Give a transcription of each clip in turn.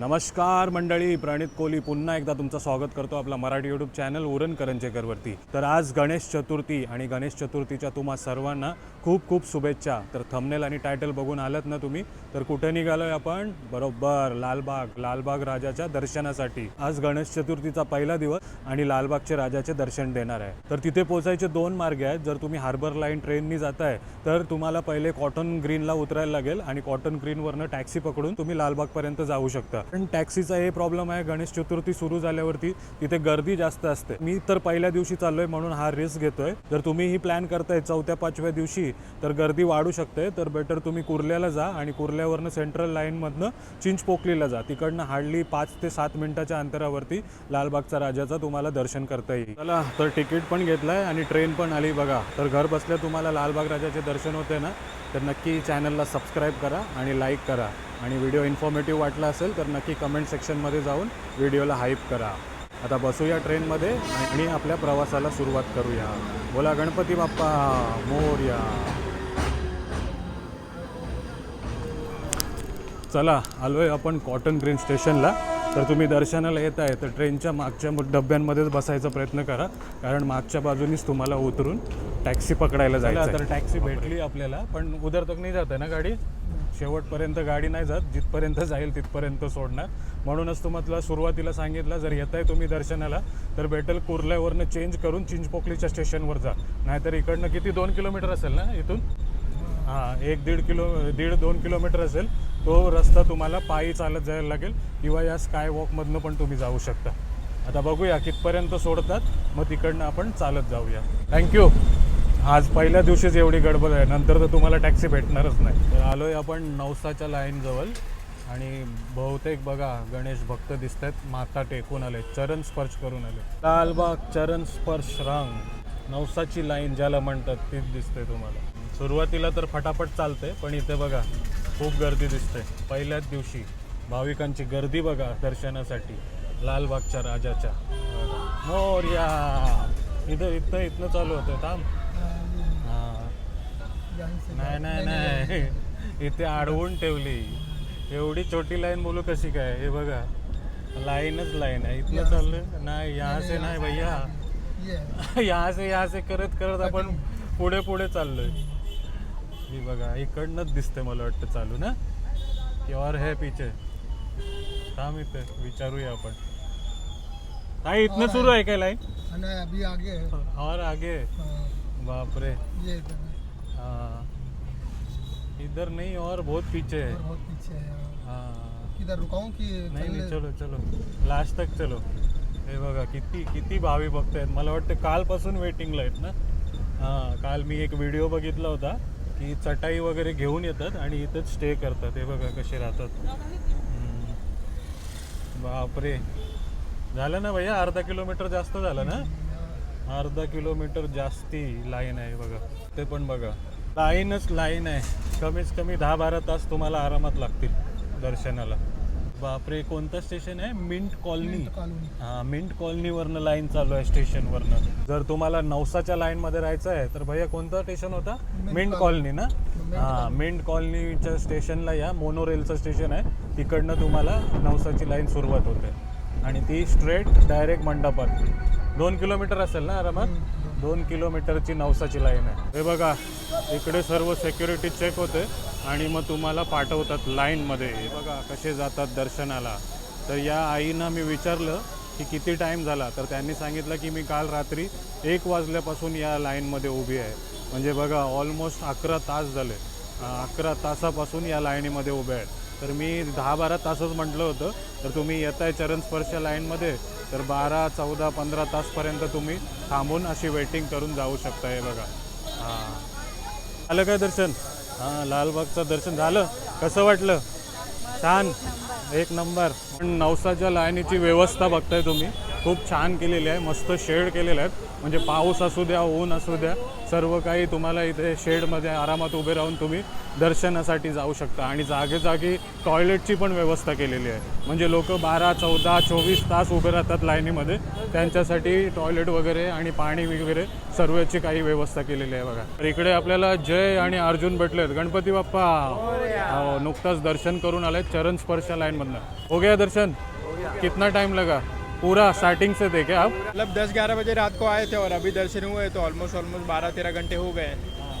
नमस्कार मंडळी प्रणित कोहली पुन्हा एकदा तुमचं स्वागत करतो आपला मराठी यूट्यूब चॅनल उरण करंजेकरवरती. तर आज गणेश चतुर्थी आणि गणेश चतुर्थीच्या तुम्हा सर्वांना खूप खूप शुभेच्छा. तर थंबनेल आणि टायटल बघून आलात ना तुम्ही तर कुठे निघालोय आपण? बरोबर लालबाग लालबाग राजाच्या दर्शनासाठी. आज गणेश चतुर्थीचा पहिला दिवस आणि लालबागचे राजाचे दर्शन देणार आहे. तर तिथे पोचायचे दोन मार्ग आहेत. जर तुम्ही हार्बर लाईन ट्रेननी जाताय तर तुम्हाला पहिले कॉटन ग्रीनला उतरायला लागेल आणि कॉटन ग्रीनवरनं टॅक्सी पकडून तुम्ही लालबागपर्यंत जाऊ शकता. कारण टॅक्सीचा हे प्रॉब्लेम आहे. गणेश चतुर्थी सुरू झाल्यावरती तिथे गर्दी जास्त असते. मी तर पहिल्या दिवशी चाललोय म्हणून हा रिस्क घेतोय. जर तुम्ही ही प्लॅन करताय चौथ्या पाचव्या दिवशी तर गर्दी वाढू शकते. तर बेटर तुम्ही कुर्ल्याला जा आणि कुर्ल्यावरनं सेंट्रल लाईनमधनं चिंचपोकलीला जा. तिकडनं हार्डली पाच ते सात मिनिटाच्या अंतरावरती लालबागचा राजाचा तुम्हाला दर्शन करता येईल. चला तर तिकीट पण घेतलंय आणि ट्रेन पण आली बघा. तर घर बसल्या तुम्हाला लालबाग राजाचे दर्शन होते ना? तर नक्की चॅनलला सबस्क्राईब करा आणि लाईक करा. आणि व्हिडिओ इन्फॉर्मेटिव्ह वाटला असेल तर नक्की कमेंट सेक्शनमध्ये जाऊन व्हिडिओला हाईप करा. आता बसूया ट्रेनमध्ये आणि आपल्या प्रवासाला सुरुवात करूया. बोला गणपती बाप्पा मोर्या. चला आलोय आपण कॉटन ग्रीन स्टेशनला तर तुम्ही दर्शनाला येत आहे तर ट्रेनच्या मागच्या डब्यांमध्येच बसायचा प्रयत्न करा. कारण मागच्या बाजूनीच तुम्हाला उतरून टॅक्सी पकडायला जायचं तर टॅक्सी भेटली आपल्याला पण उधर तक नाही जात आहे ना गाडी? शेवटपर्यंत गाडी नाही जात जिथपर्यंत जाईल तिथपर्यंत सोडणार. म्हणूनच तुम्हाला सुरुवातीला सांगितलं जर येत आहे तुम्ही दर्शनाला तर बेटल कुर्ल्यावरनं चेंज करून चिंचपोकलीच्या स्टेशनवर जा. नाहीतर इकडनं किती दोन किलोमीटर असेल ना इथून? हां एक दीड किलो दीड दोन किलोमीटर असेल. तो रस्ता तुम्हाला पायी चालत जायला लागेल किंवा या स्काय वॉकमधनं पण तुम्ही जाऊ शकता. आता बघूया कितपर्यंत सोडतात मग तिकडनं आपण चालत जाऊया. थँक्यू आज पहिल्या दिवशीच एवढी गडबड आहे. नंतर तर तुम्हाला टॅक्सी भेटणारच नाही. तर आलो आहे आपण नवसाच्या लाईनजवळ आणि बहुतेक बघा गणेश भक्त दिसत आहेत माता टेकून आले चरण स्पर्श करून आले लालबाग चरण स्पर्श रांग. नवसाची लाईन ज्याला म्हणतात तीच दिसते तुम्हाला. सुरुवातीला तर फटाफट चालते पण इथे बघा खूप गर्दी दिसते पहिल्याच दिवशी भाविकांची गर्दी बघा दर्शनासाठी. लालबागच्या राजाच्या. मोर्या! इथं इथं इथनं चालू होतं थांब. नाही नाही नाही. इथे अडवून ठेवली. एवढी छोटी लाईन बोलू कशी काय? हे बघा. लाईनच लाईन आहे. इथनं चाललं नाही यहाँ से नाही भैया. यहाँ से यहाँ से करत करत आपण पुढे पुढे चाललोय. ही बघा इकडनंच दिसते मला वाटतं चालू ना? की और है पीछे. थांब इथे विचारूया आपण. ताई इथनं सुरू आहे काय लाईन? नहीं अभी आगे और आगे बापरे. ये है। इधर नहीं और बहुत पीछे है। और बहुत पीछे है हाँ। किधर रुकाऊं कि नाही नाही चलो चलो। लास्ट तक चलो। हे बघा किती किती भावी भक्त आहेत. मला वाटतं कालपासून वेटिंगला आहेत ना? हां काल मी एक व्हिडिओ बघितला होता की चटाई वगैरे घेऊन येतात आणि इथंच स्टे करतात. हे बघा कसे राहतात. हम्म. बापरे. झालं ना भैया? अर्धा किलोमीटर जास्त झालं ना? अर्धा किलोमीटर जास्ती लाईन आहे बघा. ते पण बघा. लाईनच लाईन आहे. कमीत कमी दहा बारा तास तुम्हाला आरामात लागतील दर्शनाला. बापरे कोणतं स्टेशन आहे? मिंट कॉलनी मिंट कॉलोनी हा मिंट कॉलनीवरनं लाईन चालू आहे स्टेशनवरनं जर तुम्हाला नवसाच्या लाईनमध्ये राहायचं आहे तर भैया कोणतं स्टेशन होता? Mint Colony. ना? हा. मिंट कॉलनीच्या स्टेशनला या. मोनोरेलचं स्टेशन आहे. तिकडनं तुम्हाला नवसाची लाईन सुरुवात होते. आणि ती स्ट्रेट डायरेक्ट मंडपात. दोन किलोमीटर असेल ना आरामात? दोन किलोमीटरची नवसाची लाईन आहे. हे बघा इकडे सर्व सेक्युरिटी चेक होते आणि मग तुम्हाला पाठवतात लाईनमध्ये हे बघा कसे जातात दर्शनाला. तर या आईनं मी विचारलं की किती टाईम झाला? तर त्यांनी सांगितलं की मी काल रात्री एक वाजल्यापासून या लाईनमध्ये उभी आहे. म्हणजे बघा ऑलमोस्ट अकरा तास झाले. अकरा तासापासून या लाईनीमध्ये उभे आहेत. तर मी दहा बारा तासच म्हटलं होतं. तर तुम्ही येत आहे चरणस्पर्श लाईनमध्ये तर बारा चौदा पंधरा तासपर्यंत तुम्ही थांबून अशी वेटिंग करून जाऊ शकता हे बघा. हां. झालं काय दर्शन? हां लालबागचं दर्शन झालं. कसं वाटलं? छान. एक नंबर. पण नवसाच्या लाईनीची व्यवस्था बघताय तुम्ही. खूप छान केलेले आहे मस्त शेड केलेले आहेत. म्हणजे पाऊस असू द्या ऊन असू द्या सर्व काही तुम्हाला इथे शेडमध्ये आरामात उभे राहून तुम्ही दर्शनासाठी जाऊ शकता. आणि जागेजागी टॉयलेटची पण व्यवस्था केलेली आहे. म्हणजे लोक बारा चौदा चोवीस तास उभे राहतात लाईनीमध्ये. त्यांच्यासाठी टॉयलेट वगैरे आणि पाणी वगैरे सर्वची काही व्यवस्था केलेली आहे बघा. तर इकडे आपल्याला जय आणि अर्जुन भेटले आहेत गणपती बाप्पा! हो, नुकताच दर्शन करून आले चरण स्पर्श लाईनमधनं. हो गया दर्शन? कितना टाइम लगा? पूरा स्टार्टिंग से देखे आप। मतलब 10-11 बजे रात को आए थे और अभी दर्शन हुए तो ऑलमोस्ट ऑलमोस्ट 12-13 घंटे हो गए।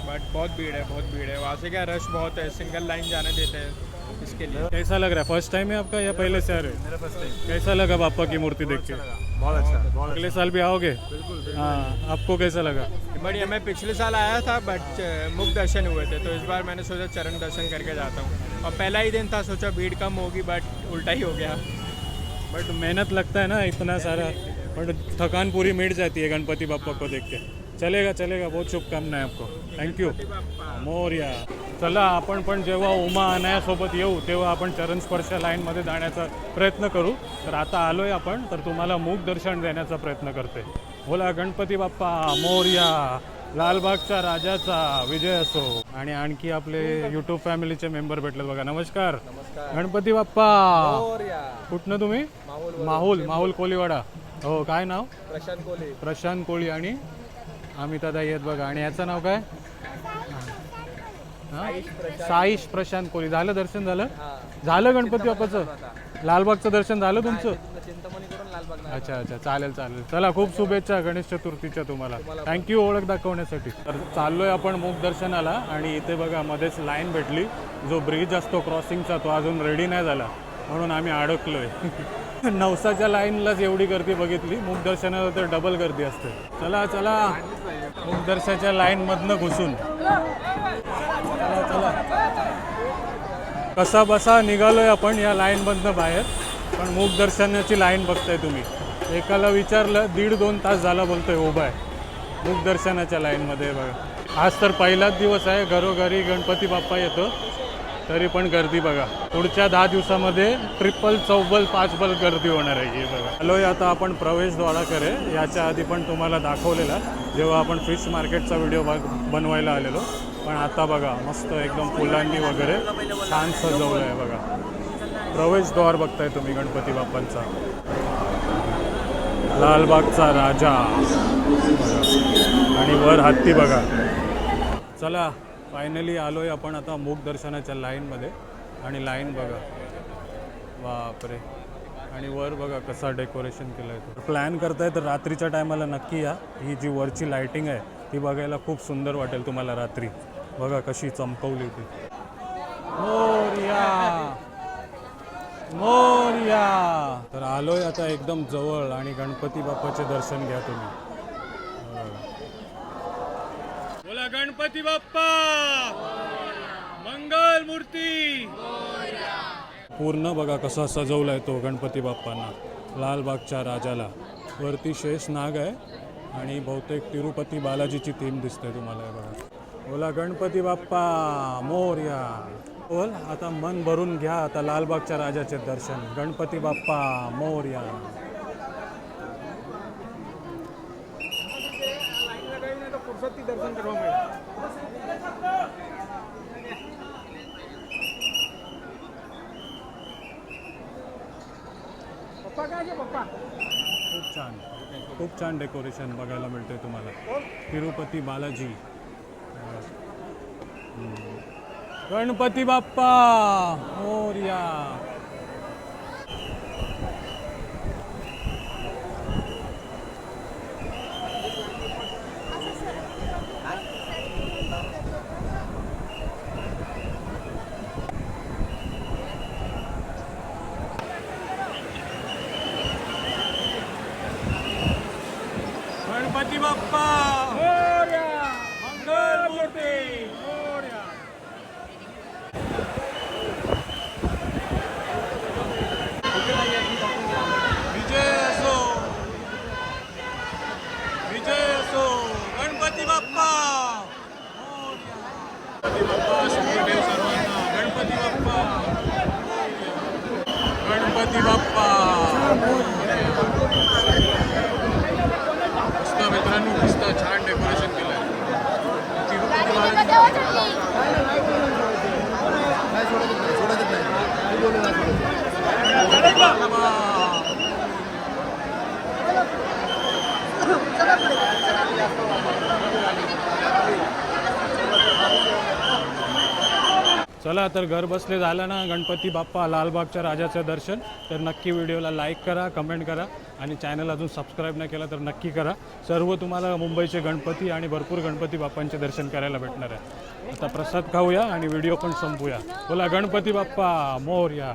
बट बहुत भीड़ है बहुत भीड़ है। वहाँ से क्या रश बहुत है सिंगल लाइन जाने देते हैं इसके लिए। कैसा लग रहा है? फ़र्स्ट टाइम है आपका या पहले से आ रहे मेरा फ़र्स्ट टाइम कैसा लगा बापा की मूर्ति देख के? बहुत अच्छा अगले साल भी आओगे? हाँ आपको कैसा लगा? बढ़िया मैं पिछले साल आया था बट मुख दर्शन हुए थे तो इस बार मैंने सोचा चरण दर्शन करके जाता हूँ। और पहला ही दिन था सोचा भीड़ कम होगी बट उल्टा ही हो गया। बट मेहनत लगता है ना इतना सारा। बट थकान पूरी मिट जाती है गणपति बापा को देख के। चलेगा चलेगा बहुत शुभकामनाएं आपको। Thank you Morya. चला आपण पण जेव्हा उमा अनायासोबत येऊ तेव्हा आपण चरणस्पर्श लाईनमध्ये जाण्याचा प्रयत्न करू. तर आता आलोय आपण तर तुम्हाला मूक दर्शन देण्याचा प्रयत्न करते. बोला गणपती बाप्पा मोर्या. लालबागच्या राजाचा विजय असो आणि आणखी आपले युट्यूब फॅमिलीचे मेंबर भेटले बघा. नमस्कार. गणपती बाप्पा. कुठनं तुम्ही? माहुल माहुल कोलीवाडा. हो काय नाव? प्रशांत कोहली प्रशांत कोळी आणि अमितादा येत बघा. आणि याचं नाव काय? साईश प्रशांत कोळी झालं दर्शन झालं? झालं गणपती बाप्पाचं? लालबागचं दर्शन झालं तुमचं? अच्छा अच्छा. चालेल चालेल. चला खूप शुभेच्छा गणेश चतुर्थीच्या तुम्हाला. थँक्यू ओळख दाखवण्यासाठी. तर चाललोय आपण मुख दर्शनाला आणि इथे बघा मध्येच लाईन भेटली. जो ब्रिज असतो क्रॉसिंगचा तो अजून रेडी नाही झाला. म्हणून आम्ही अडकलोय. नवसाच्या लाईनलाच एवढी गर्दी बघितली. मुख दर्शनाला तर डबल गर्दी असते. चला चला. मुख दर्शनाच्या लाईन मधनं घुसून. चला चला. कसा बसा निघालोय आपण या लाईन मधनं बाहेर. पण मूक दर्शनाची लाईन बघताय तुम्ही. एकाला विचारलं दीड दोन तास झाला बोलतोय उभा आहे. मूक दर्शनाच्या लाईनमध्ये बघा. आज तर पहिलाच दिवस आहे घरोघरी गणपती बाप्पा येतो. तरी पण गर्दी बघा. पुढच्या दहा दिवसामध्ये ट्रिपल चौबल पाचबल गर्दी होणार आहे ही बघा. हॅलो आता आपण प्रवेशद्वाराकडे याच्या आधी पण तुम्हाला दाखवलेला. जेव्हा आपण फिश मार्केटचा व्हिडिओ बनवायला आलेलो. पण आता बघा मस्त एकदम फुलांनी वगैरे छान सजवलं आहे बघा. प्रवेशद्वार बघताय तुम्ही गणपती बाप्पांचा. लालबागचा राजा. आणि वर हत्ती बघा. चला फायनली आलोय आपण आता मूक दर्शनाच्या लाईनमध्ये आणि लाईन बघा. बापरे. आणि वर बघा कसा डेकोरेशन केलं आहे प्लॅन करताय तर रात्रीच्या टायमाला नक्की या. ही जी वरची लाईटिंग आहे ती बघायला खूप सुंदर वाटेल तुम्हाला रात्री. बघा कशी चमकवली तू. हो या मोर्या. तर आलोय आता एकदम जवळ आणि गणपती बाप्पाचे दर्शन घ्या तुम्ही. बोला गणपती बाप्पा. मंगल मूर्ती. पूर्ण बघा कसा सजवलाय तो गणपती बाप्पांना लालबागच्या राजाला. वरती शेष नाग आहे आणि बहुतेक तिरुपती बालाजीची थीम दिसते तुम्हाला बघा. बोला गणपती बाप्पा मोर्या. बोल आता मन भरून घ्या आता लालबागच्या राजाचे दर्शन. गणपती बाप्पा मोर्या. दर्शन पप्पा? खूप छान. खूप छान डेकोरेशन बघायला मिळते तुम्हाला. तिरुपती बालाजी. गणपती बाप्पा मोर्या. गणपती बाप्पा मस्त मित्रांनो मस्त छान डेकोरेशन केलं आहे तिरुपती महाराज चला तर घर बसले झालं ना गणपती बाप्पा लालबागच्या राजाचं दर्शन. तर नक्की व्हिडिओला लाईक करा कमेंट करा आणि चॅनल अजून सबस्क्राईब नाही केला तर नक्की करा. सर्व तुम्हाला मुंबईचे गणपती आणि भरपूर गणपती बाप्पांचे दर्शन करायला भेटणार आहे. आता प्रसाद खाऊया आणि व्हिडिओ पण संपूया. बोला गणपती बाप्पा मोर्या.